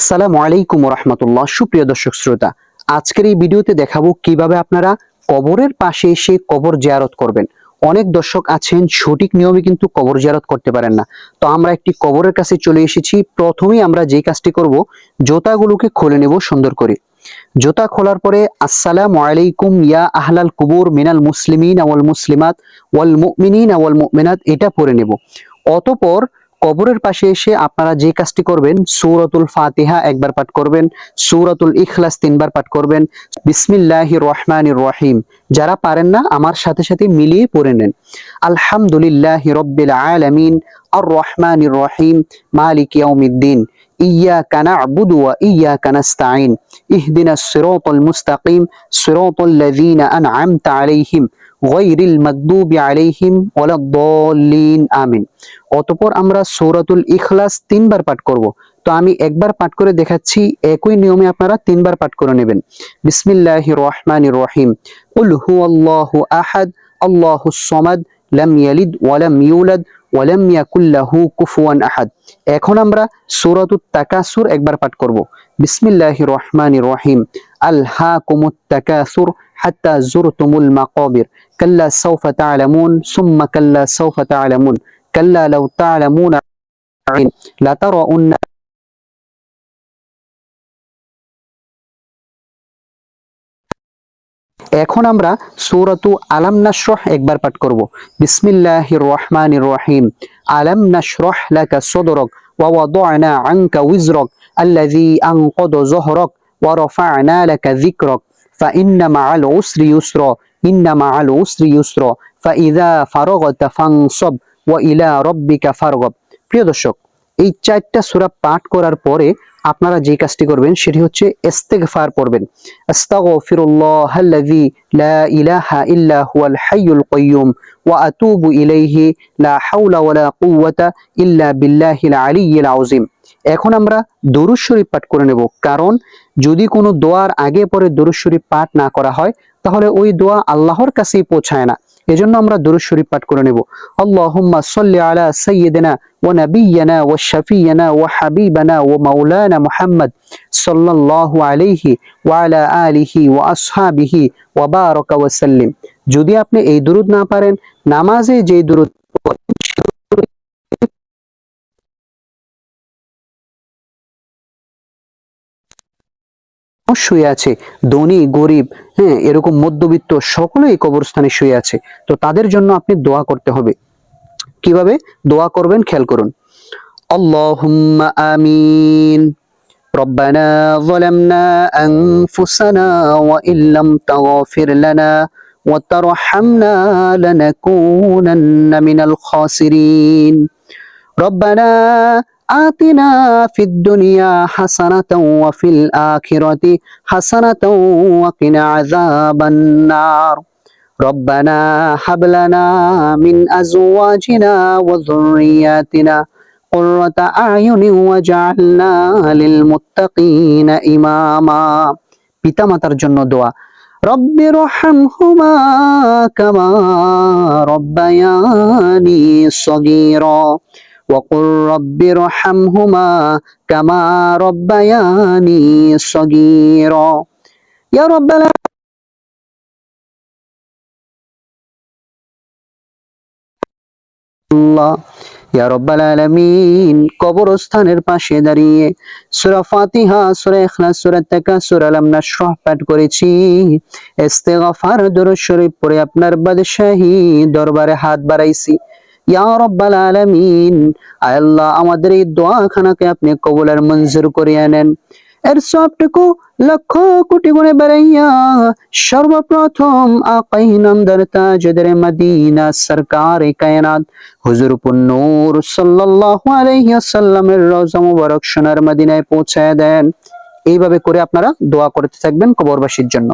আসসালামু আলাইকুম রহমতুল্লাহ সুপ্রিয় দর্শক শ্রোতা, আজকের এই ভিডিওতে দেখাবো কীভাবে আপনারা কবরের পাশে এসে কবর জিয়ারত করবেন। অনেক দর্শক আছেন, সঠিক নিয়মে কিন্তু কবর জিয়ারত করতে পারেন না। তো আমরা একটি কবরের কাছে চলে এসেছি। প্রথমেই আমরা যে কাজটি করব, জোতাগুলোকে খুলে নেব সুন্দর করে। জোতা খোলার পরে, আসসালামু আলাইকুম ইয়া আহলাল কুবুর মিনাল মুসলিমিন ওয়াল মুসলিমাত ওয়াল মুমিনিন ওয়াল মুমিনাত, এটা পরে নেব। অতঃপর কবরের পাশে এসে আপনারা যে কাজটি করবেন, সৌরতুল ফাতিহা একবার পাঠ করবেন, সৌরতুল ইখলাস তিনবার পাঠ করবেন। বিসমিল্লাহ রহমান রহিম। যারা পারেন না, আমার সাথে সাথে মিলিয়ে পড়ে নেন। আলহামদুলিল্লাহ রব্বিল আলামিন। আর রহমান রহিম। মালিক ইয়াউমিদ্দিন। إياك نعبد وإياك نستعين اهدنا الصراط المستقيم صراط الذين أنعمت عليهم غير المغضوب عليهم ولا الضالين آمين অতঃপর আমরা সূরাতুল ইখলাস তিনবার পাঠ করব তো আমি একবার পাঠ করে দেখাচ্ছি একই নিয়মে আপনারা তিনবার পাঠ করে নেবেন বিসমিল্লাহির রহমানির রহিম কুল হুয়াল্লাহু আহাদ আল্লাহুস সামাদ লাম ইয়ালিদ ওয়া লাম ইউলাদ ওয়া ইয়াকুল্লাহু ইয়াকুল লাহু কুফুয়ান আহাদ। এখন আমরা সুরাতুত তাকাসুর একবার পাঠ করব। বিসমিল্লাহির রহমানির রহিম। আলহাকুমুত তাকাসুর হাত্তা জুরতুমুল মাকাবির। কাল্লা সাউফা তা'লামুন সুম্মা কাল্লা সাউফা তা'লামুন কাল্লা লাউ তা'লামুনা লাতারাউন্না এখন আমরা সূরাতু আলাম নাশরাহ একবার পাঠ করব। বিসমিল্লাহির রহমানির রহিম। আলাম নাশরাহ লাকা সাদরাক ওয়া ওয়াদা'না আনকা উযরাক আল্লাযী আনকাদা যহরাক ওয়া রাফা'না লাকা যিকরাক। ফাইন্না মা'আল উসরি ইউসরা। ইন্না মা'আল উসরি ইলা রাব্বিকা ফারগাব। প্রিয় এই চারটা সূরা পাঠ করার পরে আপনারা যে কাজটি করবেন সেটি হচ্ছে ইস্তেগফার পড়বেন। আস্তাগফিরুল্লাহাল্লাযী লা ইলাহা ইল্লা হুয়াল হাইয়ুল কাইয়্যুম ওয়া আতুবু ইলাইহি লা হাওলা ওয়ালা কুওয়াতা ইল্লা বিল্লাহিল আলিয়্যিল আযীম। এখন আমরা দরুদ শরীফ পাঠ করে নেব। কারণ যদি কোনো দোয়ার আগে পরে দরুদ শরীফ পাঠ না করা হয়, তাহলে ওই দোয়া আল্লাহর কাছেই পৌঁছায় না। এজন্য আমরা দরুদ শরীফ পাঠ করে নেব। আল্লাহুম্মা সাল্লি আলা সাইয়্যিদিনা ওয়া নাবিয়্যিনা ওয়া শাফিয়্যিনা ওয়া হাবিবানা ওয়া মাওলানা মুহাম্মদ সাল্লাল্লাহু আলাইহি ওয়া আলা আলিহি ওয়া আসহাবিহি ওয়া বারাকা ওয়া সাল্লিম। যদি আপনি এই দুরুদ না পারেন, নামাজে যেই দুরুদ শুয়ে আছে ধনী গরিব হ্যাঁ এরকম মধ্যবিত্ত সকলেই কবরস্থানে শুয়ে আছে তো তাদের জন্য আপনি দোয়া করতে হবে কিভাবে দোয়া করবেন খেয়াল করুন আল্লাহুম্মা আমিন ربنا ظلمنا أنفسنا وإن لم تغفر لنا وترحمنا لنكونن من الخاسرين ربنا آتنا في الدنيا حسنة وفي الآخرة حسنة وقنا عذاب النار ربنا هب لنا من أزواجنا وذرياتنا قرة أعين وجعلنا للمتقين إماما পিতামাতার জন্য দোয়া رب ارحمهما كما ربياني صغيرا وقل رب ارحمهما كما ربياني صغيرا يا رب আল্লাহ ইয়া রব্বাল আলামিন কবরস্থানের পাশে দাঁড়িয়ে সূরা ফাতিহা সূরা ইখলাস সূরা তাকাসুর আলাম নাশরাহ পাঠ করেছি ইস্তেগফার দরুদ শরীফ পড়ে আপনার বাদশাহী দরবারে হাত বাড়াইছি আল্লাহ, আমাদের এই দোয়াখানাকে আপনি কবুল আর মঞ্জুর করিয়া নেন। এর সবটুকু লক্ষ কোটি গুণে বেড়াইয়া সর্বপ্রথম মদিনা সরকার হুজুর সাল্লাল্লাহু আলাইহি সোনার মদিনায় পৌঁছায় দেন। এইভাবে করে আপনারা দোয়া করতে থাকবেন কবরবাসীর জন্য।